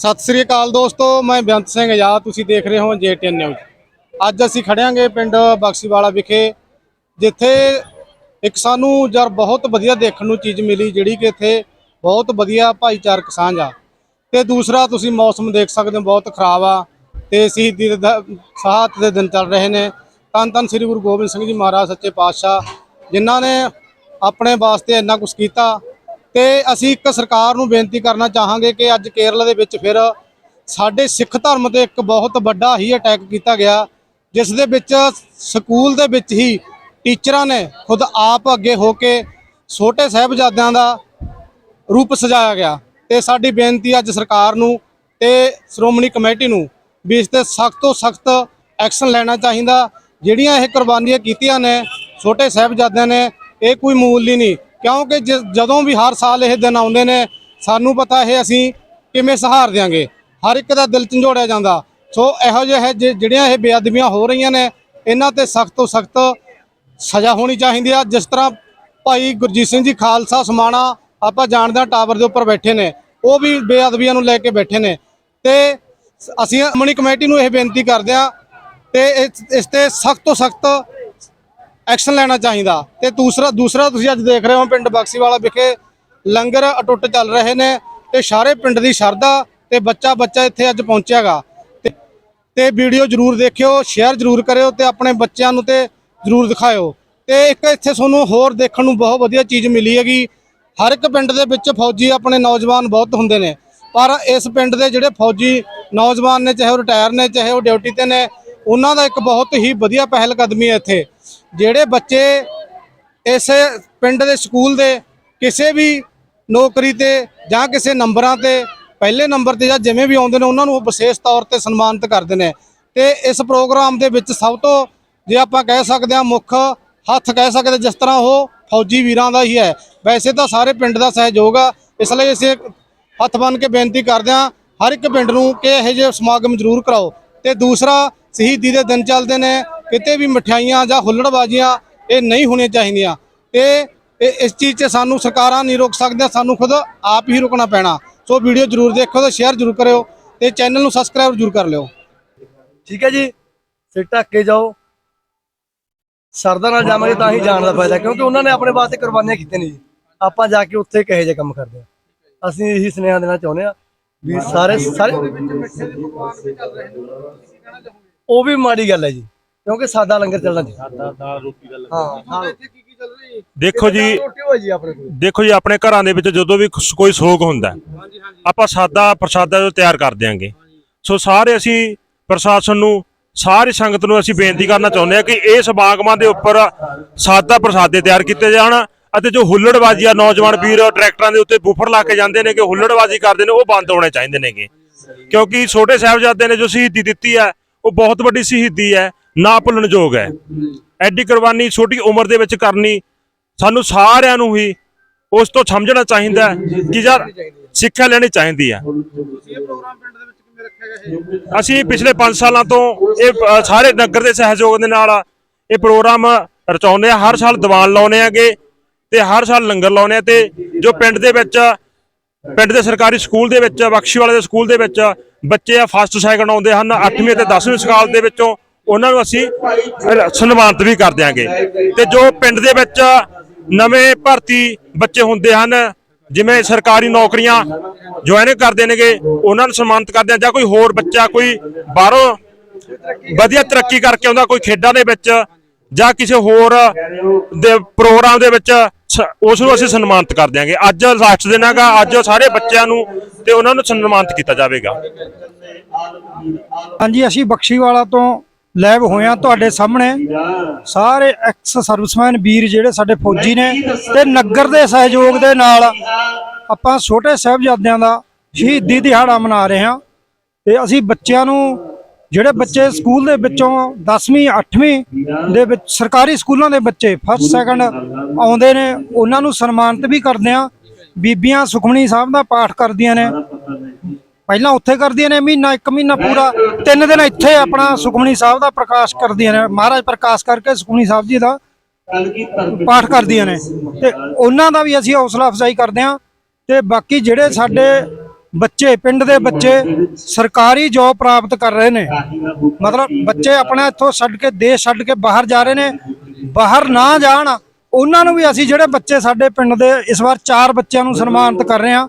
ਸਤਿ ਸ੍ਰੀ ਅਕਾਲ ਦੋਸਤੋ, ਮੈਂ ਬੇਅੰਤ ਸਿੰਘ ਆਜ਼ਾਦ ਤੁਸੀਂ ਦੇਖ ਰਹੇ ਹੋ ਜੇਟੀਐਨ ਨਿਊਜ਼। ਅੱਜ ਅਸੀਂ ਖੜਿਆਂਗੇ ਪਿੰਡ ਬਕਸੀਵਾਲਾ ਵਿਖੇ, ਜਿੱਥੇ ਇੱਕ ਸਾਨੂੰ ਯਾਰ ਬਹੁਤ ਵਧੀਆ ਦੇਖਣ ਨੂੰ ਚੀਜ਼ ਮਿਲੀ, ਜਿਹੜੀ ਕਿ ਇੱਥੇ ਬਹੁਤ ਵਧੀਆ ਭਾਈਚਾਰਕ ਸਾਂਝ ਆ। ਤੇ ਦੂਸਰਾ, ਤੁਸੀਂ ਮੌਸਮ ਦੇਖ ਸਕਦੇ ਹੋ, ਬਹੁਤ ਖਰਾਬ ਆ ਤੇ ਸ਼ਹੀਦੀ ਦੇ ਦ- ਦੇ ਦਿਨ ਚੱਲ ਰਹੇ ਨੇ। ਧੰਨ ਧੰਨ ਸ੍ਰੀ ਗੁਰੂ ਗੋਬਿੰਦ ਸਿੰਘ ਜੀ ਮਹਾਰਾਜ, ਸੱਚੇ ਪਾਤਸ਼ਾਹ, ਜਿਨ੍ਹਾਂ ਨੇ ਆਪਣੇ ਵਾਸਤੇ ਇੰਨਾ ਕੁਝ ਕੀਤਾ। ਤੇ ਅਸੀਂ ਇੱਕ ਸਰਕਾਰ ਨੂੰ ਬੇਨਤੀ ਕਰਨਾ ਚਾਹਾਂਗੇ ਕਿ ਅੱਜ ਕੇਰਲਾ ਦੇ ਵਿੱਚ ਫਿਰ ਸਾਡੇ ਸਿੱਖ ਧਰਮ ਤੇ ਇੱਕ ਬਹੁਤ ਵੱਡਾ ਹੀ ਅਟੈਕ ਕੀਤਾ ਗਿਆ, ਜਿਸ ਦੇ ਵਿੱਚ ਸਕੂਲ ਦੇ ਵਿੱਚ ਹੀ ਟੀਚਰਾਂ ਨੇ ਖੁਦ ਆਪ ਅੱਗੇ ਹੋ ਕੇ ਛੋਟੇ ਸਾਹਿਬਜ਼ਾਦਿਆਂ ਦਾ ਰੂਪ ਸਜਾਇਆ ਗਿਆ। ਤੇ ਸਾਡੀ ਬੇਨਤੀ ਅੱਜ ਸਰਕਾਰ ਨੂੰ ਤੇ ਸ਼੍ਰੋਮਣੀ ਕਮੇਟੀ ਨੂੰ ਵੀ ਇਸ ਤੇ ਸਖਤ ਤੋਂ ਸਖਤ ਐਕਸ਼ਨ ਲੈਣਾ ਚਾਹੀਦਾ। ਜਿਹੜੀਆਂ ਇਹ ਕੁਰਬਾਨੀਆਂ ਕੀਤੀਆਂ ਨੇ ਛੋਟੇ ਸਾਹਿਬਜ਼ਾਦਿਆਂ ਨੇ, ਇਹ ਕੋਈ ਮੂਲ ਹੀ ਨਹੀਂ। ਕਿਉਂਕਿ ਜ- ਜਦੋਂ ਵੀ ਹਰ ਸਾਲ ਇਹ ਦਿਨ ਆਉਂਦੇ ਨੇ, ਸਾਨੂੰ ਪਤਾ ਇਹ ਅਸੀਂ ਕਿਵੇਂ ਸਹਾਰ ਦਿਆਂਗੇ। ਹਰ ਇੱਕ ਦਾ ਦਿਲ ਝੰਜੋੜਿਆ ਜਾਂਦਾ। ਸੋ ਇਹੋ ਜਿਹੇ ਜਿ- ਜਿਹੜੀਆਂ ਇਹ ਬੇਅਦਬੀਆਂ ਹੋ ਰਹੀਆਂ ਨੇ, ਇਹਨਾਂ ਤੇ ਸਖਤ ਤੋਂ ਸਖਤ ਸਜ਼ਾ ਹੋਣੀ ਚਾਹੀਦੀ ਆ। ਜਿਸ ਤਰ੍ਹਾਂ ਭਾਈ ਗੁਰਜੀਤ ਸਿੰਘ ਜੀ ਖਾਲਸਾ ਸਮਾਣਾ ਆਪਾਂ ਜਾਣਦੇ ਹਾਂ ਟਾਵਰ ਦੇ ਉੱਪਰ ਬੈਠੇ ਨੇ। ਉਹ ਵੀ ਬੇਅਦਬੀਆਂ ਨੂੰ ਲੈ ਕੇ ਬੈਠੇ ਨੇ। ਤੇ ਅਸੀਂ ਅਮਣੀ ਕਮੇਟੀ ਨੂੰ ਇਹ ਬੇਨਤੀ ਕਰਦੇ ਹਾਂ ਤੇ ਇਸ- ਇਸ ਤੇ ਸਖਤ ਤੋਂ ਸਖਤ ਐਕਸ਼ਨ ਲੈਣਾ ਚਾਹੀਦਾ। ਤੇ ਦੂਸਰਾ ਦੂਸਰਾ ਤੁਸੀਂ ਅੱਜ ਦੇਖ ਰਹੇ ਹੋ ਪਿੰਡ ਬਕਸੀਵਾਲਾ ਵਿਖੇ ਲੰਗਰ ਅਟੁੱਟ ਚੱਲ ਰਹੇ ਨੇ ਤੇ ਸਾਰੇ ਪਿੰਡ ਦੀ ਸ਼ਰਧਾ ਤੇ ਬੱਚਾ ਬੱਚਾ ਇੱਥੇ ਅੱਜ ਪਹੁੰਚਿਆਗਾ। ਤੇ ਤੇ ਵੀਡੀਓ ਜਰੂਰ ਦੇਖਿਓ ਸ਼ੇਅਰ ਜਰੂਰ ਕਰਿਓ ਤੇ ਆਪਣੇ ਬੱਚਿਆਂ ਨੂੰ ਤੇ ਜਰੂਰ ਦਿਖਾਇਓ। ਤੇ ਇੱਕ ਇੱਥੇ ਤੁਹਾਨੂੰ ਹੋਰ ਦੇਖਣ ਨੂੰ ਬਹੁਤ ਵਧੀਆ ਚੀਜ਼ ਮਿਲੀ ਹੈਗੀ। ਹਰ ਇੱਕ ਪਿੰਡ ਦੇ ਵਿੱਚ ਫੌਜੀ ਆਪਣੇ ਨੌਜਵਾਨ ਬਹੁਤ ਹੁੰਦੇ ਨੇ। ਪਰ ਇਸ ਪਿੰਡ ਦੇ ਜਿਹੜੇ ਫੌਜੀ ਨੌਜਵਾਨ ਨੇ, ਚਾਹੇ ਉਹ ਰਿਟਾਇਰ ਨੇ, ਚਾਹੇ ਉਹ ਡਿਊਟੀ ਤੇ ਨੇ, ਉਹਨਾਂ ਦਾ ਇੱਕ ਬਹੁਤ ਹੀ ਵਧੀਆ ਪਹਿਲ ਕਦਮੀ ਹੈ ਇੱਥੇ। ਜਿਹੜੇ ਬੱਚੇ ਇਸ ਪਿੰਡ ਦੇ ਸਕੂਲ ਦੇ ਕਿਸੇ ਵੀ ਨੌਕਰੀ ਤੇ ਜਾਂ ਕਿਸੇ ਨੰਬਰਾਂ ਤੇ ਪਹਿਲੇ ਨੰਬਰ ਤੇ ਜਾਂ ਜਿਵੇਂ ਵੀ ਆਉਂਦੇ ਨੇ, ਉਹਨਾਂ ਨੂੰ ਉਹ ਵਿਸ਼ੇਸ਼ ਤੌਰ ਤੇ ਸਨਮਾਨਿਤ ਕਰਦੇ ਨੇ। ਤੇ ਇਸ ਪ੍ਰੋਗਰਾਮ ਦੇ ਵਿੱਚ ਸਭ ਤੋਂ ਜੇ ਆਪਾਂ ਕਹਿ ਸਕਦੇ ਹਾਂ, ਮੁੱਖ ਹੱਥ ਕਹਿ ਸਕਦੇ ਜਿਸ ਤਰ੍ਹਾਂ ਉਹ ਫੌਜੀ ਵੀਰਾਂ ਦਾ ਹੀ ਹੈ। ਵੈਸੇ ਤਾਂ ਸਾਰੇ ਪਿੰਡ ਦਾ ਸਹਿਯੋਗ ਆ, ਇਸ ਲਈ ਅਸੀਂ ਹੱਥ ਬੰਨ ਕੇ ਬੇਨਤੀ ਕਰਦੇ ਹਾਂ, ਹਰ ਇੱਕ ਪਿੰਡ ਨੂੰ ਕਿ ਇਹੋ ਜਿਹੇ ਸਮਾਗਮ ਜ਼ਰੂਰ ਕਰਾਓ। ਤੇ ਦੂਸਰਾ, ਸ਼ਹੀਦੀ ਦੇ ਦਿਨ ਚੱਲਦੇ ਨੇ ਕਿਤੇ ਵੀ ਮਠਿਆਈਆਂ ਜਾਂ ਹੁੱਲੜਬਾਜ਼ੀਆਂ ਇਹ ਨਹੀਂ ਹੋਣੀਆਂ ਚਾਹੀਦੀਆਂ। ਤੇ ਇਹ- ਇਸ ਚੀਜ਼ 'ਚ ਸਾਨੂੰ ਸਰਕਾਰਾਂ ਨਹੀਂ ਰੋਕ ਸਕਦੀਆਂ, ਸਾਨੂੰ ਖੁਦ ਆਪ ਹੀ ਰੁਕਣਾ ਪੈਣਾ। ਸੋ ਵੀਡੀਓ ਜ਼ਰੂਰ ਦੇਖੋ ਤੇ ਸ਼ੇਅਰ ਜ਼ਰੂਰ ਕਰਿਓ ਤੇ ਚੈਨਲ ਨੂੰ ਸਬਸਕ੍ਰਾਈਬ ਜ਼ਰੂਰ ਕਰ ਲਿਓ। ਠੀਕ ਹੈ ਜੀ। ਸਿਰ ਢੱਕ ਕੇ ਜਾਓ। ਸਰਦਾ ਨਾਲ ਜਾਵਾਂਗੇ ਤਾਂ ਹੀ ਜਾਣ ਦਾ ਫਾਇਦਾ, ਕਿਉਂਕਿ ਉਹਨਾਂ ਨੇ ਆਪਣੇ ਵਾਸਤੇ ਕੁਰਬਾਨੀਆਂ ਕੀਤੀਆਂ ਨੇ ਜੀ। ਆਪਾਂ ਜਾ ਕੇ ਉੱਥੇ ਕਹੇ ਜੇ ਕੰਮ ਕਰਦੇ ਆ ਅਸੀਂ ਇਹੀ ਸੁਨੇਹਾ ਦੇਣਾ ਚਾਹੁੰਦੇ ਆ ਵੀ ਸਾਰੇ ਸਾਰੇ ਉਹ ਵੀ ਮਾੜੀ ਗੱਲ ਹੈ ਜੀ। ਕਿਉਂਕਿ ਸਾਦਾ ਲੰਗਰ ਚੱਲਣਾ ਜੀ ਸਾਦਾ ਦਾਲ ਰੋਟੀ ਦਾ ਹਾਂ ਇੱਥੇ ਕੀ ਕੀ ਚੱਲ ਰਹੀ? ਦੇਖੋ ਜੀ। ਰੋਟੀ ਹੋਈ ਜੀ ਆਪਣੇ ਕੋਲ? ਦੇਖੋ ਜੀ ਆਪਣੇ ਘਰਾਂ ਦੇ ਵਿੱਚ ਜਦੋਂ ਵੀ ਕੋਈ ਸੋਗ ਹੁੰਦਾ ਹੈ, ਹਾਂਜੀ ਹਾਂਜੀ। ਆਪਾਂ ਸਾਦਾ ਪ੍ਰਸ਼ਾਦਾ ਜੋ ਤਿਆਰ ਕਰ ਦਿਆਂਗੇ। ਸੋ ਸਾਰੇ ਅਸੀਂ ਪ੍ਰਸ਼ਾਸਨ ਨੂੰ ਸਾਰੀ ਸੰਗਤ ਨੂੰ ਅਸੀਂ ਬੇਨਤੀ ਕਰਨਾ ਚਾਹੁੰਦੇ ਹਾਂ ਕਿ ਇਹ ਸਮਾਗਮਾਂ ਦੇ ਉੱਪਰ ਸਾਦਾ ਪ੍ਰਸ਼ਾਦੇ ਤਿਆਰ ਕੀਤੇ ਜਾਣ ਅਤੇ ਜੋ ਹੁੱਲੜਬਾਜ਼ੀ ਆ ਨੌਜਵਾਨ ਵੀਰ ਟਰੈਕਟਰਾਂ ਦੇ ਉੱਤੇ ਬੂਫਰ ਲਾ ਕੇ ਜਾਂਦੇ ਨੇ ਕਿ ਹੁੱਲੜਬਾਜ਼ੀ ਕਰਦੇ ਨੇ ਉਹ ਬੰਦ ਹੋਣੇ ਚਾਹੀਦੇ ਨੇਗੇ। ਕਿਉਂਕਿ ਛੋਟੇ ਸਾਹਿਬਜ਼ਾਦੇ ਨੇ ਜੋ ਸ਼ਹੀਦੀ ਦਿੱਤੀ ਹੈ ਉਹ ਬਹੁਤ ਵੱਡੀ ਸ਼ਹੀਦੀ ਹੈ, ਨਾ ਭੁੱਲਣਯੋਗ ਹੈ। ਐਡੀ ਕੁਰਬਾਨੀ ਛੋਟੀ ਉਮਰ ਦੇ ਵਿੱਚ ਕਰਨੀ ਸਾਨੂੰ ਸਾਰਿਆਂ ਨੂੰ ਹੀ ਉਸ ਤੋਂ ਸਮਝਣਾ ਚਾਹੀਦਾ ਕਿ ਯਾਰ ਸਿੱਖਿਆ ਲੈਣੀ ਚਾਹੀਦੀ ਹੈ। ਅਸੀਂ ਪਿਛਲੇ 5 ਸਾਲਾਂ ਤੋਂ ਇਹ ਸਾਰੇ ਨਗਰ ਦੇ ਸਹਿਯੋਗ ਦੇ ਨਾਲ ਇਹ ਪ੍ਰੋਗਰਾਮ ਰਚਾਉਂਦੇ ਆ ਹਰ ਸਾਲ ਦੀਵਾਨ ਲਾਉਨੇ ਆਗੇ ਤੇ ਹਰ ਸਾਲ ਲੰਗਰ ਲਾਉਨੇ ਆ ਤੇ ਜੋ ਪਿੰਡ ਦੇ ਵਿੱਚ ਪਿੰਡ ਦੇ ਸਰਕਾਰੀ ਸਕੂਲ ਦੇ ਵਿੱਚ, ਬਖਸ਼ੀ ਵਾਲੇ ਦੇ ਸਕੂਲ ਦੇ ਵਿੱਚ ਬੱਚੇ ਆ ਫਸਟ ਸੈਕਿੰਡ ਆਉਂਦੇ ਹਨ 8ਵੀਂ ਤੇ 10ਵੀਂ ਸਾਲ ਦੇ ਵਿੱਚੋਂ ਉਹਨਾਂ ਨੂੰ ਅਸੀਂ ਸਨਮਾਨਿਤ ਵੀ ਕਰ ਦਿਆਂਗੇ। ਤੇ ਜੋ ਪਿੰਡ ਦੇ ਵਿੱਚ ਨਵੇਂ ਭਰਤੀ ਬੱਚੇ ਹੁੰਦੇ ਹਨ, ਜਿਵੇਂ ਸਰਕਾਰੀ ਨੌਕਰੀਆਂ ਜੁਆਇਨ ਕਰਦੇ ਨੇਗੇ ਉਹਨਾਂ ਨੂੰ ਸਨਮਾਨਿਤ ਕਰਦੇ ਆ ਜਾਂ ਕੋਈ ਹੋਰ ਬੱਚਾ, ਕੋਈ ਬਾਹਰੋਂ ਵਧੀਆ ਤਰੱਕੀ ਕਰਕੇ ਆਉਂਦਾ, ਕੋਈ ਖੇਡਾਂ ਦੇ ਵਿੱਚ ਜਾਂ ਕਿਸੇ ਹੋਰ ਦੇ ਪ੍ਰੋਗਰਾਮ ਦੇ ਵਿੱਚ ਉਸ ਨੂੰ ਅਸੀਂ ਸਨਮਾਨਿਤ ਕਰ ਦਿਆਂਗੇ। ਅੱਜ ਲਾਸਟ ਦਿਨ ਹੈਗਾ, ਅੱਜ ਸਾਰੇ ਬੱਚਿਆਂ ਨੂੰ ਤੇ ਉਹਨਾਂ ਨੂੰ ਸਨਮਾਨਿਤ ਕੀਤਾ ਜਾਵੇਗਾ। ਹਾਂਜੀ, ਅਸੀਂ ਬਖਸ਼ੀਵਾਲਾ ਤੋਂ ਲੈਬ ਹੋਇਆ ਤੁਹਾਡੇ ਸਾਹਮਣੇ। ਸਾਰੇ ਐਕਸ ਸਰਵਿਸਮੈਨ ਵੀਰ ਜਿਹੜੇ ਸਾਡੇ ਫੌਜੀ ਨੇ ਤੇ ਨਗਰ ਦੇ ਸਹਿਯੋਗ ਦੇ ਨਾਲ ਆਪਾਂ ਛੋਟੇ ਸਾਹਿਬਜ਼ਾਦਿਆਂ ਦਾ ਸ਼ਹੀਦੀ ਦਿਹਾੜਾ ਮਨਾ ਰਹੇ ਹਾਂ। ਤੇ ਅਸੀਂ ਬੱਚਿਆਂ ਨੂੰ ਜਿਹੜੇ ਬੱਚੇ ਸਕੂਲ ਦੇ ਵਿੱਚੋਂ 10ਵੀਂ 8ਵੀਂ ਦੇ ਵਿੱਚ ਸਰਕਾਰੀ ਸਕੂਲਾਂ ਦੇ ਬੱਚੇ ਫਸਟ ਸੈਕੰਡ ਆਉਂਦੇ ਨੇ, ਉਹਨਾਂ ਨੂੰ ਸਨਮਾਨਿਤ ਵੀ ਕਰਦੇ ਆ ਬੀਬੀਆਂ ਸੁਖਮਣੀ ਸਾਹਿਬ ਦਾ ਪਾਠ ਕਰਦੀਆਂ ਨੇ। ਪਹਿਲਾਂ ਉੱਥੇ ਕਰਦੀਆਂ ਨੇ, ਮਹੀਨਾ, ਇੱਕ ਮਹੀਨਾ ਪੂਰਾ। ਤਿੰਨ ਦਿਨ ਇੱਥੇ ਆਪਣਾ ਸੁਖਮਨੀ ਸਾਹਿਬ ਦਾ ਪ੍ਰਕਾਸ਼ ਕਰਦੀਆਂ ਨੇ। ਮਹਾਰਾਜ ਪ੍ਰਕਾਸ਼ ਕਰਕੇ ਸੁਖਮਨੀ ਸਾਹਿਬ ਜੀ ਦਾ ਪਾਠ ਕਰਦੀਆਂ ਨੇ। ਤੇ ਉਹਨਾਂ ਦਾ ਵੀ ਅਸੀਂ ਹੌਸਲਾ ਅਫਜ਼ਾਈ ਕਰਦੇ ਹਾਂ। ਤੇ ਬਾਕੀ ਜਿਹੜੇ ਸਾਡੇ ਬੱਚੇ, ਪਿੰਡ ਦੇ ਬੱਚੇ ਸਰਕਾਰੀ ਜੋਬ ਪ੍ਰਾਪਤ ਕਰ ਰਹੇ ਨੇ। ਮਤਲਬ ਬੱਚੇ ਆਪਣਾ ਇੱਥੋਂ ਛੱਡ ਕੇ, ਦੇਸ਼ ਛੱਡ ਕੇ ਬਾਹਰ ਜਾ ਰਹੇ ਨੇ, ਬਾਹਰ ਨਾ ਜਾਣ, ਉਹਨਾਂ ਨੂੰ ਵੀ ਅਸੀਂ ਜਿਹੜੇ ਬੱਚੇ ਸਾਡੇ ਪਿੰਡ ਦੇ ਇਸ ਵਾਰ ਚਾਰ ਬੱਚਿਆਂ ਨੂੰ ਸਨਮਾਨਿਤ ਕਰ ਰਹੇ ਹਾਂ,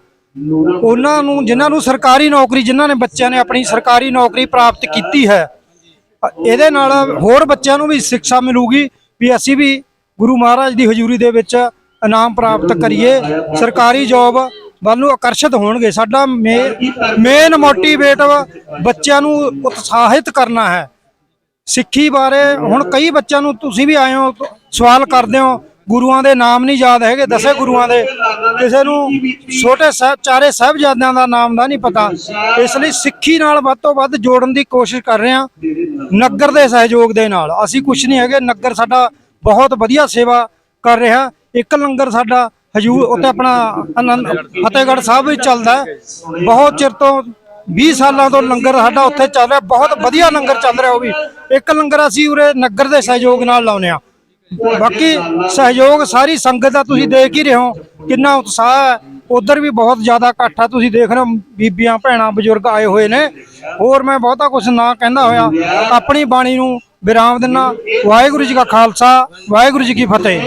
ਉਹਨਾਂ ਨੂੰ, ਜਿਨ੍ਹਾਂ ਨੂੰ ਸਰਕਾਰੀ ਨੌਕਰੀ, ਜਿਨ੍ਹਾਂ ਨੇ ਬੱਚਿਆਂ ਨੇ ਆਪਣੀ ਸਰਕਾਰੀ ਨੌਕਰੀ ਪ੍ਰਾਪਤ ਕੀਤੀ ਹੈ, ਇਹਦੇ ਨਾਲ ਹੋਰ ਬੱਚਿਆਂ ਨੂੰ ਵੀ ਸਿੱਖਿਆ ਮਿਲੂਗੀ ਵੀ ਅਸੀਂ ਵੀ ਗੁਰੂ ਮਹਾਰਾਜ ਦੀ ਹਜ਼ੂਰੀ ਦੇ ਵਿੱਚ ਇਨਾਮ ਪ੍ਰਾਪਤ ਕਰੀਏ। ਸਰਕਾਰੀ ਜੌਬ ਵੱਲ ਨੂੰ ਆਕਰਸ਼ਿਤ ਹੋਣਗੇ। ਸਾਡਾ ਮੇਨ ਮੋਟੀਵੇਟ ਬੱਚਿਆਂ ਨੂੰ ਉਤਸ਼ਾਹਿਤ ਕਰਨਾ ਹੈ। ਸਿੱਖੀ ਬਾਰੇ ਹੁਣ ਕਈ ਬੱਚਿਆਂ ਨੂੰ ਤੁਸੀਂ ਵੀ ਆਏ ਹੋ, ਸਵਾਲ ਕਰਦੇ ਹੋ, ਗੁਰੂਆਂ ਦੇ ਨਾਮ ਨਹੀਂ ਯਾਦ ਹੈਗੇ, ਦਸੇ ਗੁਰੂਆਂ ਦੇ। ਕਿਸੇ ਨੂੰ ਛੋਟੇ ਸਾਹਿਬ ਚਾਰੇ ਸਾਹਿਬਜ਼ਾਦਿਆਂ ਦਾ ਨਾਮ ਦਾ ਨਹੀਂ ਪਤਾ। ਇਸ ਲਈ ਸਿੱਖੀ ਨਾਲ ਵੱਧ ਤੋਂ ਵੱਧ ਜੋੜਨ ਦੀ ਕੋਸ਼ਿਸ਼ ਕਰ ਰਹੇ ਹਾਂ, ਨਗਰ ਦੇ ਸਹਿਯੋਗ ਦੇ ਨਾਲ। ਅਸੀਂ ਕੁਝ ਨਹੀਂ ਹੈਗੇ, ਨਗਰ ਸਾਡਾ ਬਹੁਤ ਵਧੀਆ ਸੇਵਾ ਕਰ ਰਿਹਾ। ਇੱਕ ਲੰਗਰ ਸਾਡਾ ਹਜੂਰ ਉੱਥੇ ਆਪਣਾ ਆਨੰਦ ਫਤਿਹਗੜ੍ਹ ਸਾਹਿਬ ਵਿੱਚ ਚੱਲਦਾ ਹੈ। ਬਹੁਤ ਚਿਰ ਤੋਂ 20 ਸਾਲਾਂ ਤੋਂ ਲੰਗਰ ਸਾਡਾ ਉੱਥੇ ਚੱਲ ਰਿਹਾ। ਬਹੁਤ ਵਧੀਆ ਲੰਗਰ ਚੱਲ ਰਿਹਾ ਉਹ ਵੀ। ਇੱਕ ਲੰਗਰ ਅਸੀਂ ਉਰੇ ਨਗਰ ਦੇ ਸਹਿਯੋਗ ਨਾਲ ਲਾਉਂਦੇ ਆ ਬਾਕੀ ਸਹਿਯੋਗ ਸਾਰੀ ਸੰਗਤ ਦਾ ਤੁਸੀਂ ਦੇਖ ਹੀ ਰਹੇ ਹੋ। ਕਿੰਨਾ ਉਤਸ਼ਾਹ ਹੈ। ਉਧਰ ਵੀ ਬਹੁਤ ਜ਼ਿਆਦਾ ਇਕੱਠ ਆ। ਤੁਸੀਂ ਦੇਖ ਰਹੇ ਹੋ, ਬੀਬੀਆਂ, ਭੈਣਾਂ, ਬਜ਼ੁਰਗ ਆਏ ਹੋਏ ਨੇ। ਹੋਰ ਮੈਂ ਬਹੁਤਾ ਕੁਝ ਨਾ ਕਹਿੰਦਾ ਹੋਇਆ। ਆਪਣੀ ਬਾਣੀ ਨੂੰ ਵਿਰਾਮ ਦਿੰਨਾ। ਵਾਹਿਗੁਰੂ ਜੀ ਕਾ ਖਾਲਸਾ। ਵਾਹਿਗੁਰੂ ਜੀ ਕੀ ਫਤਿਹ।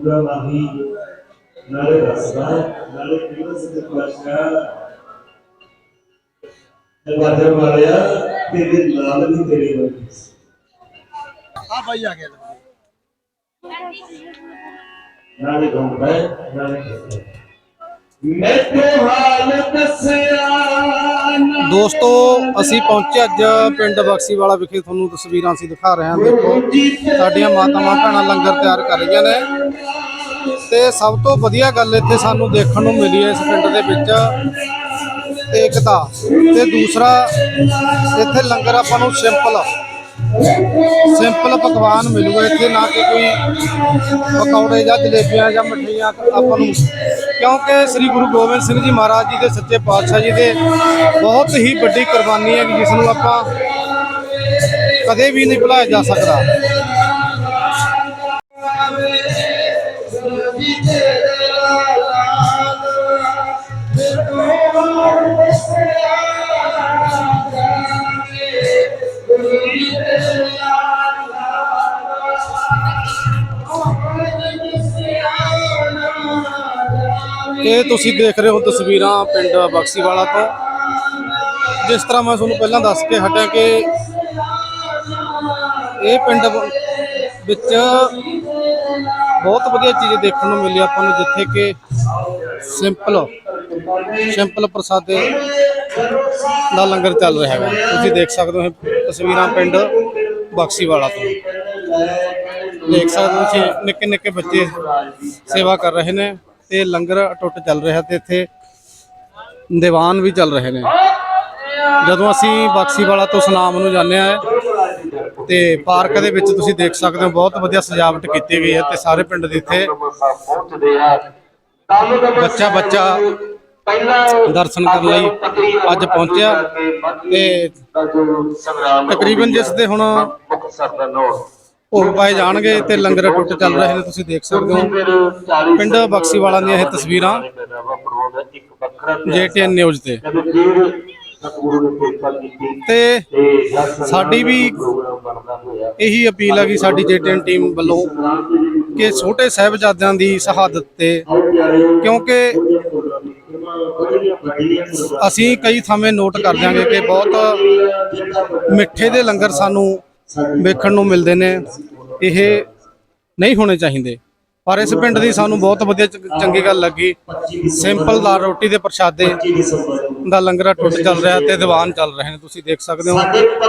ਪੂਰਾ ਨਹੀਂ ਨਾਲੇ ਰਸਦਾ ਨਾਲੇ ਕਿਰਸ ਦੇ ਪਰਸ਼ਾ ਤੇ ਬਾਦਰ ਵਾਲਿਆ ਤੇਰੇ ਨਾਲ ਵੀ ਤੇਰੇ ਵਰਗੀ। ਆ ਬਾਈ ਆ ਗਿਆ ਨਾਲੇ ਗਾਉਂਦਾ ਨਾਲੇ ਮੈਂ ਤੇ ਹਾਲ ਦੱਸਿਆ ਦੋਸਤੋ ਅਸੀਂ ਪਹੁੰਚੇ ਅੱਜ ਪਿੰਡ ਬਖਸ਼ੀਵਾਲਾ ਵਿਖੇ। ਤੁਹਾਨੂੰ ਤਸਵੀਰਾਂ ਅਸੀਂ ਦਿਖਾ ਰਹੇ ਹਾਂ। ਦੇਖੋ ਸਾਡੀਆਂ ਮਾਤਾਵਾਂ ਭੈਣਾਂ ਲੰਗਰ ਤਿਆਰ ਕਰ ਰਹੀਆਂ ਨੇ। ਤੇ ਸਭ ਤੋਂ ਵਧੀਆ ਗੱਲ ਇੱਥੇ ਸਾਨੂੰ ਦੇਖਣ ਨੂੰ ਮਿਲੀ ਹੈ ਇਸ ਪਿੰਡ ਦੇ ਵਿੱਚ ਏਕਤਾ ਤੇ ਦੂਸਰਾ ਇੱਥੇ ਲੰਗਰ ਆਪਾਂ ਨੂੰ ਸਿੰਪਲ ਸਿੰਪਲ ਪਕਵਾਨ ਮਿਲੂਗਾ ਇੱਥੇ, ਨਾ ਕਿ ਕੋਈ ਪਕੌੜੇ ਜਾਂ ਜਲੇਬੀਆਂ ਜਾਂ ਮਠਿਆਈਆਂ ਆਪਾਂ ਨੂੰ। ਕਿਉਂਕਿ ਸ੍ਰੀ ਗੁਰੂ ਗੋਬਿੰਦ ਸਿੰਘ ਜੀ ਮਹਾਰਾਜ ਜੀ ਦੇ ਸੱਚੇ ਪਾਤਸ਼ਾਹ ਜੀ ਦੇ ਬਹੁਤ ਹੀ ਵੱਡੀ ਕੁਰਬਾਨੀ ਹੈ ਜਿਸ ਨੂੰ ਆਪਾਂ ਕਦੇ ਵੀ ਨਹੀਂ ਭੁਲਾਇਆ ਜਾ ਸਕਦਾ। ਇਹ ਤੁਸੀਂ ਦੇਖ ਰਹੇ ਹੋ ਤਸਵੀਰਾਂ ਪਿੰਡ ਬਕਸੀਵਾਲਾ ਤੋਂ। ਜਿਸ ਤਰ੍ਹਾਂ ਮੈਂ ਤੁਹਾਨੂੰ ਪਹਿਲਾਂ ਦੱਸ ਕੇ ਹਟਿਆ ਕਿ ਇਹ ਪਿੰਡ ਵਿੱਚ ਬਹੁਤ ਵਧੀਆ ਚੀਜ਼ ਦੇਖਣ ਨੂੰ ਮਿਲੀ ਆਪਾਂ ਨੂੰ, ਜਿੱਥੇ ਕਿ ਸਿੰਪਲ ਸਿੰਪਲ ਪ੍ਰਸਾਦੇ ਦਾ ਲੰਗਰ ਚੱਲ ਰਿਹਾ ਹੈਗਾ। ਤੁਸੀਂ ਦੇਖ ਸਕਦੇ ਹੋ ਇਹ ਤਸਵੀਰਾਂ ਪਿੰਡ ਬਖਸ਼ੀਵਾਲਾ ਤੋਂ। ਦੇਖ ਸਕਦੇ ਹੋ ਤੁਸੀਂ ਨਿੱਕੇ ਨਿੱਕੇ ਬੱਚੇ ਸੇਵਾ ਕਰ ਰਹੇ ਨੇ ਤੇ ਲੰਗਰ ਟੁੱਟ ਚੱਲ ਰਿਹਾ ਤੇ ਇੱਥੇ ਦੀਵਾਨ ਵੀ ਚੱਲ ਰਹੇ ਨੇ। ਜਦੋਂ ਅਸੀਂ ਬਖਸ਼ੀਵਾਲਾ ਤੋਂ ਸੁਨਾਮ ਨੂੰ ਜਾਂਦੇ ਆ ਤੇ ਪਾਰਕ ਦੇ ਵਿੱਚ ਤੁਸੀਂ ਦੇਖ ਸਕਦੇ ਹੋ ਬਹੁਤ ਵਧੀਆ ਸਜਾਵਟ ਕੀਤੀ ਗਈ ਹੈ ਤੇ ਸਾਰੇ ਪਿੰਡ ਦੇ ਇੱਥੇ ਬੱਚਾ ਬੱਚਾ ਦਰਸ਼ਨ ਕਰਨ ਲਈ ਅੱਜ ਪਹੁੰਚਿਆ ਤੇ ਤਕਰੀਬਨ ਜਿਸ ਦੇ ਹੁਣ ਭੋਗ ਪਾਏ ਜਾਣਗੇ ਤੇ ਲੰਗਰ ਟੁੱਟ ਚੱਲ ਰਹੇ ਨੇ ਤੁਸੀਂ ਦੇਖ ਸਕਦੇ ਹੋ। ਪਿੰਡ ਬਖਸ਼ੀਵਾਲਾ ਦੀਆਂ ਇਹ ਤਸਵੀਰਾਂ ਜੇਟੀਐਨ ਨਿਊਜ਼ ਤੇ। ਤੇ ਸਾਡੀ ਵੀ ਇਹੀ ਅਪੀਲ ਹੈ ਕਿ ਸਾਡੀ ਜੇਟੀਐਨ ਟੀਮ ਵੱਲੋਂ ਕਿ ਛੋਟੇ ਸਾਹਿਬਜ਼ਾਦਿਆਂ ਦੀ ਸ਼ਹਾਦਤ ਤੇ ਕਿਉਂਕਿ ਅਸੀਂ ਕਈ ਥਾਵੇਂ ਨੋਟ ਕਰ ਦਿਆਂਗੇ ਕਿ ਬਹੁਤ ਮਿੱਠੇ ਦੇ ਲੰਗਰ ਸਾਨੂੰ ਵੇਖਣ ਨੂੰ ਮਿਲਦੇ ਨੇ। ਇਹ ਨਹੀਂ ਹੋਣੇ ਚਾਹੀਦੇ। ਪਰ ਇਸ ਪਿੰਡ ਦੀ ਸਾਨੂੰ ਬਹੁਤ ਵਧੀਆ ਚੰਗੀ ਗੱਲ ਲੱਗੀ। ਸਿੰਪਲ ਦਾਲ ਰੋਟੀ ਦੇ ਪ੍ਰਸ਼ਾਦੇ। ਦਾ ਲੰਗਰ ਟੁੱਟ ਚੱਲ ਰਿਹਾ ਤੇ ਦੀਵਾਨ ਚੱਲ ਰਹੇ ਨੇ। ਤੁਸੀਂ ਦੇਖ ਸਕਦੇ ਹੋ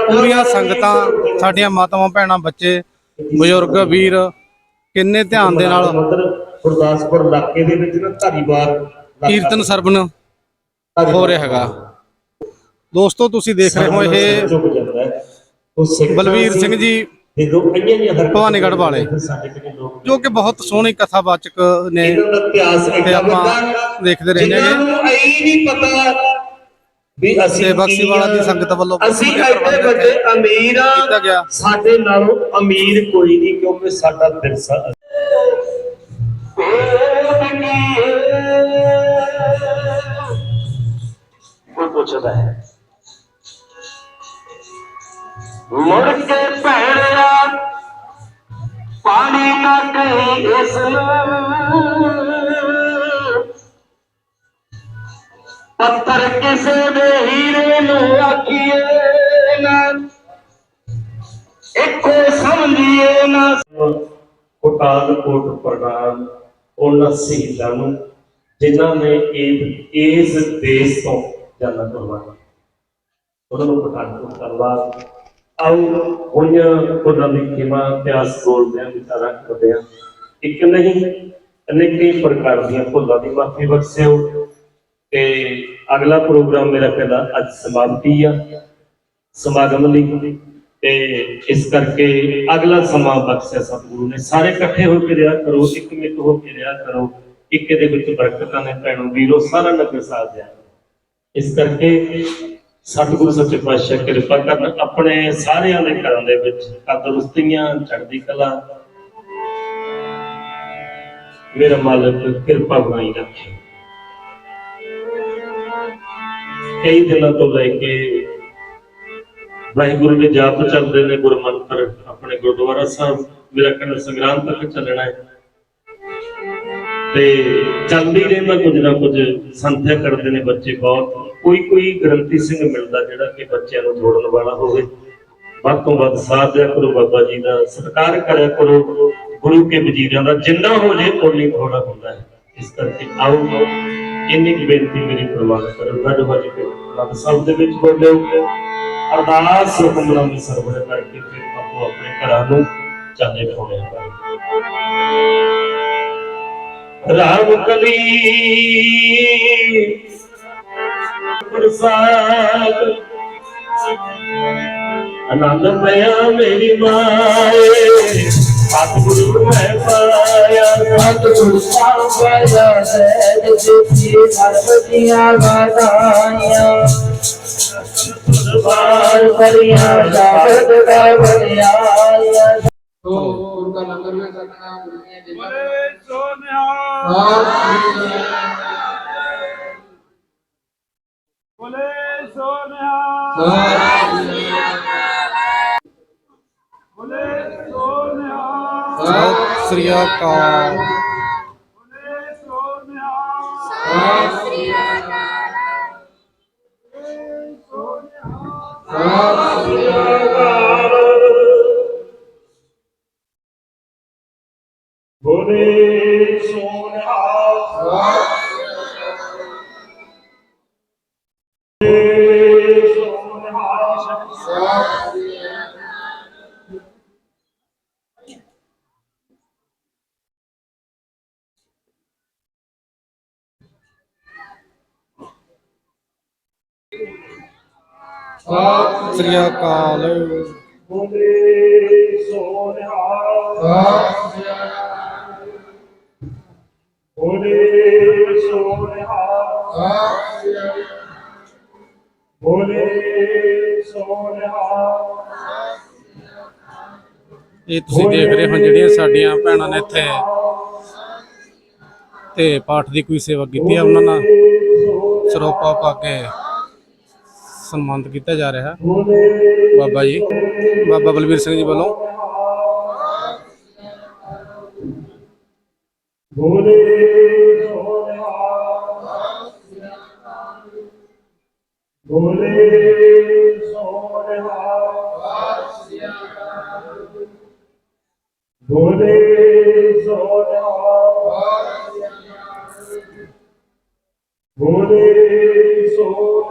ਪੂਰੀਆਂ ਸੰਗਤਾਂ ਸਾਡੀਆਂ ਮਾਤਾਵਾਂ ਭੈਣਾਂ ਬੱਚੇ ਬਜ਼ੁਰਗ ਵੀਰ ਕਿੰਨੇ ਧਿਆਨ ਦੇ ਨਾਲ ਗੁਰਦਾਸਪੁਰ ਇਲਾਕੇ ਦੇ ਵਿੱਚ ਨਾ ਧਾਰੀਵਾਲ ਕੀਰਤਨ ਸਰਵਨ ਹੋ ਰਿਹਾ ਹੈਗਾ। ਦੋਸਤੋ ਤੁਸੀਂ ਦੇਖ ਰਹੇ ਹੋ ਇਹ ਬਲਵੀਰ ਸਿੰਘ ਜੀ ਭਵਾਨੀਗੜ੍ਹ ਵਾਲੇ। ਜੋ ਕਿ ਬਹੁਤ ਸੋਹਣੀ ਕਥਾਵਾਚਕ ਨੇ। ਤੇ ਆਪਾਂ ਦੇਖਦੇ ਰਹਿੰਦੇ ਨੂੰ ਐ ਨਹੀਂ ਪਤਾ ਵੀ ਅਸੀਂ ਤੇ ਬਖਸ਼ੀਵਾਲਾ ਦੀ ਸੰਗਤ ਵੱਲੋਂ ਅਸੀਂ ਪ੍ਰਬੰਧ ਵੱਡੇ ਅਮੀਰ। ਆ। ਸਾਡੇ ਨਾਲੋਂ ਅਮੀਰ ਕੋਈ ਨਹੀਂ ਕਿਉਂਕਿ ਸਾਡਾ ਵਿਰਸਾ ਕੋਈ ਪੁੱਛਦਾ ਹੈ। ਮੁੜ ਕੇ ਭੈਣਿਆ, ਪਾਣੀ ਨਾ ਕਹੀਂ ਇਸ ਨੂੰ। ਕਿਸੇ ਦੇ ਹੀਰੇ ਨੂੰ ਆਖੀਏ ਨਾ। ਇੱਕੋ ਸਮਝੀਏ ਨਾ। ਕੋਟਾਲ ਕੋਟ ਪ੍ਰਣਾਮ ਉਹਨਾਂ ਸ਼ਹੀਦਾਂ ਨੂੰ ਜਿਨ੍ਹਾਂ ਨੇ ਇਸ ਦੇਸ਼ ਤੋਂ ਜਾਨਾਂ ਕਰਵਾਇਆ। ਉਹਨਾਂ ਨੂੰ ਪਠਾਨਕੋਟ ਕਰਵਾ। ਆਓ ਹੋਈਆਂ ਉਹਨਾਂ ਦੀ ਖਿਮਾ ਇਤਿਹਾਸ ਬੋਲਦੇ ਆ ਵਿਚਾਰਾਂ ਕਰਦੇ ਆ ਇੱਕ ਨਹੀਂ, ਅਨੇਕਾਂ ਪ੍ਰਕਾਰ ਦੀਆਂ ਭੁੱਲਾਂ ਦੀ ਮਾਫੀ ਬਖਸ਼ਿਓ। ਤੇ ਅਗਲਾ ਪ੍ਰੋਗਰਾਮ ਮੇਰਾ ਕਹਿੰਦਾ ਅੱਜ ਸਮਾਪਤੀ ਆ, ਸਮਾਗਮ ਲਈ। ਤੇ ਇਸ ਕਰਕੇ ਅਗਲਾ ਸਮਾਂ ਬਖਸ਼ਿਆ ਸਤਿਗੁਰੂ ਨੇ। ਸਾਰੇ ਇਕੱਠੇ ਹੋ ਕੇ ਰਿਹਾ ਕਰੋ, ਇੱਕ ਮਿੱਕ ਹੋ ਕੇ ਰਿਹਾ ਕਰੋ। ਇੱਕ ਦੇ ਵਿੱਚ ਬਰਕਤਾਂ ਨੇ ਭੈਣੋ ਵੀਰੋ, ਸਾਰਾ ਨਗਰ ਸਾਥ ਜਾ ਇਸ ਕਰਕੇ ਸਤਿਗੁਰੂ ਸੱਚੇ ਪਾਤਸ਼ਾਹ ਕਿਰਪਾ ਕਰਨ ਆਪਣੇ ਸਾਰਿਆਂ ਦੇ ਘਰਾਂ ਦੇ ਵਿੱਚ ਤੰਦਰੁਸਤੀਆਂ, ਚੜ੍ਹਦੀ ਕਲਾ। ਮੇਰਾ ਮਾਲਕ ਕਿਰਪਾ ਬਣਾਈ ਰੱਖੇ। ਕਈ ਦਿਨਾਂ ਤੋਂ ਲੈ ਕੇ ਵਾਹਿਗੁਰੂ ਦੇ ਜਾਪ ਚੱਲਦੇ ਨੇ ਗੁਰਮੰਤਰ ਆਪਣੇ ਗੁਰਦੁਆਰਾ ਸਾਹਿਬ, ਮੇਰਾ ਕਹਿੰਦਾ ਸੰਗਰਾਮ ਤੱਕ ਚੱਲਣਾ ਹੈ। ਤੇ ਚੱਲਦੀ ਰਹਿੰਦਾ ਕੁਝ ਨਾ ਕੁਝ ਸੰਥਿਆ ਕਰਦੇ ਨੇ ਬੱਚੇ ਬਹੁਤ। ਕੋਈ ਕੋਈ ਗ੍ਰੰਥੀ ਸਿੰਘ ਮਿਲਦਾ ਜਿਹੜਾ ਕਿ ਬੱਚਿਆਂ ਨੂੰ ਜੋੜਨ ਵਾਲਾ ਹੋਵੇ। ਵੱਧ ਤੋਂ ਵੱਧ ਸਾਥ ਦਿਆ ਕਰੋ ਬਾਬਾ ਜੀ ਦਾ, ਸਤਿਕਾਰ ਕਰਿਆ ਕਰੋ। ਗੁਰੂ ਕੇ ਵਜੀਰਾਂ ਦਾ ਜਿੰਨਾ ਹੋ ਜੇ ਉਨੀ ਥੋੜਾ ਹੁੰਦਾ ਹੈ। ਇਸ ਕਰਕੇ ਆਓ ਇੰਨੀ ਕੁ ਬੇਨਤੀ ਮੇਰੀ ਪ੍ਰਵਾਨ ਕਰੋ। ਗੱਡ ਵੱਜ ਕੇ ਰੱਬ ਸਾਹਿਬ ਦੇ ਵਿੱਚ ਬੋਲਿਓ ਅਰਦਾਸ ਹੁਕਮਨਾਮੇ ਸਰਵਣ ਕਰਕੇ ਫਿਰ ਆਪੋ ਆਪਣੇ ਘਰਾਂ ਨੂੰ ਚਾਲੇ ਪਾਉਣੇ ਆ। ਰਾਮ ਕਲੀ ਪ੍ਰਸਾਦ। ਆਨੰਦ ਪਿਆ ਮੇਰੀ ਮਾਏ। ਸਤਿਗੁਰੂ ਮੈਂ ਪਾਇਆ। ਸਤਿਗੁਰ ਸਾਹਿਬ ਸਹਿਜ ਸਿੱਧੀ ਸਰਬਤੀਆਂ ਵਾਦਾਈਆਂ ਬਾਰ ਕਰੀਆਂ ਸ਼ਬਦ ਦਾ ਬਲਿਆਇਆ तो उनका लंगर में करना उनके बोले सोनिया बोले सोनिया सत श्री अकाल ਅਕਾਲ ਬੋਲੇ ਸੋਨਿਆ ਬੋਲੇ ਸੋਨਿਆ ਬੋਲੇ ਸੋਨਿਆ ਇਹ ਤੁਸੀਂ ਦੇਖ ਰਹੇ ਹੋ ਜਿਹੜੀਆਂ ਸਾਡੀਆਂ ਭੈਣਾਂ ਨੇ ਇੱਥੇ ਤੇ ਪਾਠ ਦੀ ਕੋਈ ਸੇਵਾ ਕੀਤੀ ਆ ਉਹਨਾਂ ਨਾਲ। ਸਰੋਪਾ ਪਾ ਕੇ। ਸਨਮਾਨਿਤ ਕੀਤਾ ਜਾ ਰਿਹਾ ਹੈ ਬਾਬਾ ਜੀ ਬਾਬਾ ਬਲਵੀਰ ਸਿੰਘ ਜੀ ਵੱਲੋਂ ਬੋਲੇ ਸੋਨਿਆ ਬੋਲੇ ਸੋਨਿਹਾ ਬੋਲੇ ਸੋਨਿਹਾ ਬੋਲੇ ਸੋਨਿਹਾ ਬੋਲੇ ਸੋਨਿਹਾ ਬੋਲੇ ਸੋਨਿਹਾ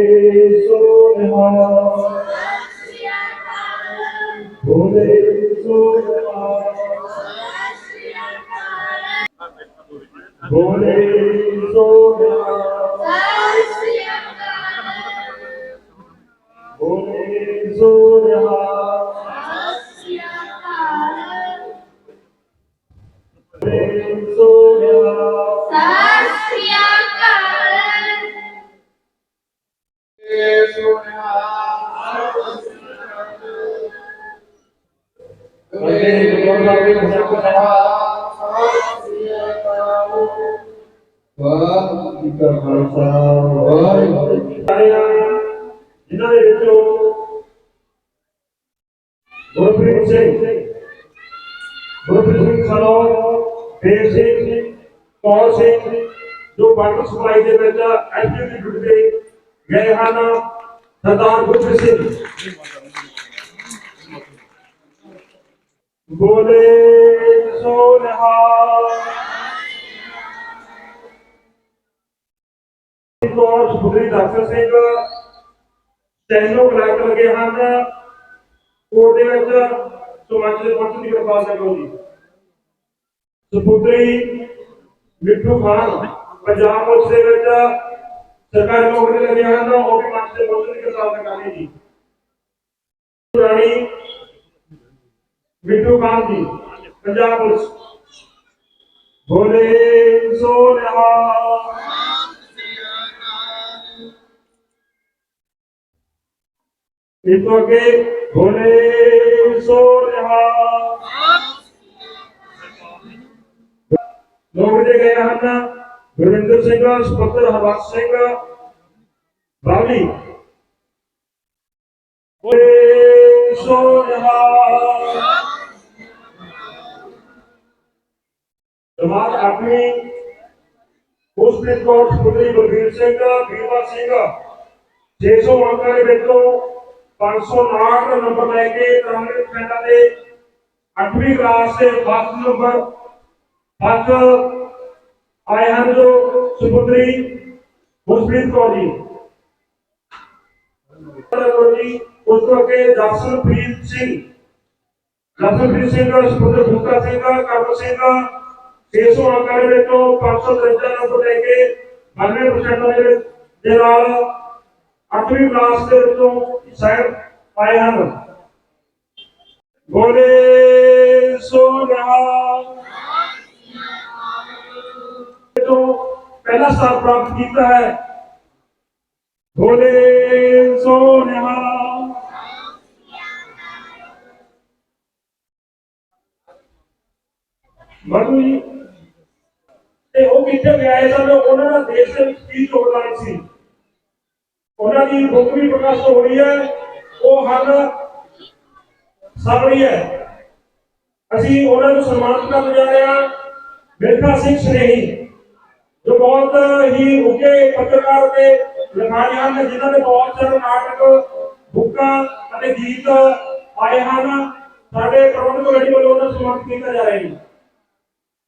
ਕੌਰ ਸੁਖਰੀ ਦਾਸਰ ਸਿੰਘ ਸਟੈਨੋ ਕਲੈਕਟ ਲੱਗੇ ਹਨ ਕੋਰਟ ਦੇ ਵਿੱਚ ਸਮਾਜ ਦੇ ਪਹੁੰਚਣ ਦੀ ਕਿਰਪਾ ਕਰੋ ਜੀ ਸੁਪੁੱਤਰੀ ਮਿੱਠੂ ਖਾਨ ਪੰਜਾਬ ਪੁਲਿਸ ਦੇ ਵਿੱਚ ਸਰਕਾਰੀ ਨੌਕਰੀ ਲੱਗੇ ਹਨ ਉਹ ਵੀ ਮੰਚ ਦੇ ਪਹੁੰਚਣ ਦੀ ਕਿਰਪਾ ਕਰਨੀ ਜੀ ਰਾਣੀ ਮਿੱਠੂ ਖਾਨ ਜੀ ਪੰਜਾਬ ਪੁਲਿਸ ভোলে জোলহা ইতোকে ভোলে জোলহা ਲੋਕ ਜੇ ਗਏ ਹਨ ਗੁਰਵਿੰਦਰ ਸਿੰਘ ਸੁਪੁੱਤਰ ਹਰਵੰਸ ਸਿੰਘ ਬਾਵਲੀ ਓਏ ਰਹਾ ਜਮਾਤ ਆਪਣੀ ਉਸਪ੍ਰੀਤ ਕੌਰ ਸੁਪੁੱਤਰੀ ਬਲਵੀਰ ਸਿੰਘ ਵੀਰਵਾ ਸਿੰਘ 600 ਅੰਕਾਂ ਦੇ ਵਿੱਚੋਂ 559 ਨੰਬਰ ਲੈ ਕੇ 93 ਪਿੰਡਾਂ ਦੇ 8ਵੀਂ ਕਲਾਸ ਦੇ ਫਸਟ ਨੰਬਰ ਫਸਟ ਆਏ ਹਨ ਜੋ ਸੁਪੁੱਤਰੀ ਮੁਸਪ੍ਰੀਤ ਕੌਰ ਜੀ। ਕੌਰ ਜੀ, ਉਸ ਤੋਂ ਅੱਗੇ ਜਸਨਪ੍ਰੀਤ ਸਿੰਘ ਜਸਨਪ੍ਰੀਤ ਸਿੰਘ ਸੁਪੁੱਤਰ ਬੂਟਾ ਸਿੰਘ ਕਰਮ ਸਿੰਘ 691 ਤੋਂ 553 ਨੰਬਰ ਲੈ ਕੇ 90% ਦੇ ਦੇ ਨਾਲ 8ਵੀਂ ਕਲਾਸ ਦੇ ਵਿੱਚੋਂ ਸਾਹਿਬ ਪਾਏ ਹਨ। ਬੋਲੇ ਸੋਨਾ। ਤੋਂ ਪਹਿਲਾ ਸਥਾਨ ਪ੍ਰਾਪਤ ਕੀਤਾ ਹੈ। ਬੋਲੇ ਸੋਨਾ। ਮਨੂ ਜੀ। ਤੇ ਉਹ ਕਿੱਥੇ ਗਏ ਸਨ, ਉਹਨਾਂ ਦਾ ਦੇਸ਼ ਦੇ ਵਿੱਚ ਕੀ ਯੋਗਦਾਨ ਸੀ? ਉਹਨਾਂ ਦੀ ਬੁੱਕ ਵੀ ਪ੍ਰਕਾਸ਼ਿਤ ਹੋ ਰਹੀ ਹੈ, ਉਹ ਹਨ ਸਾਹਮਣੇ ਹੈ। ਅਸੀਂ ਉਹਨਾਂ ਨੂੰ ਸਨਮਾਨਿਤ ਕਰਨ ਜਾ ਰਹੇ ਹਾਂ ਮਿਲਖਾ ਸਿੰਘ ਸਨੇਹੀ, ਜੋ ਬਹੁਤ ਹੀ ਉੱਘੇ ਪੱਤਰਕਾਰ ਤੇ ਲਿਖਾਰੀ ਹਨ, ਜਿਨ੍ਹਾਂ ਨੇ ਬਹੁਤ ਸਾਰੇ ਨਾਟਕ, ਬੁੱਕਾਂ ਅਤੇ ਗੀਤ ਆਏ ਹਨ। ਸਾਡੇ ਪ੍ਰਬੰਧਕ ਕਮੇਟੀ ਵੱਲੋਂ ਉਹਨਾਂ ਨੂੰ ਸਨਮਾਨਿਤ ਕੀਤਾ ਜਾ ਰਿਹਾ ਹੈ।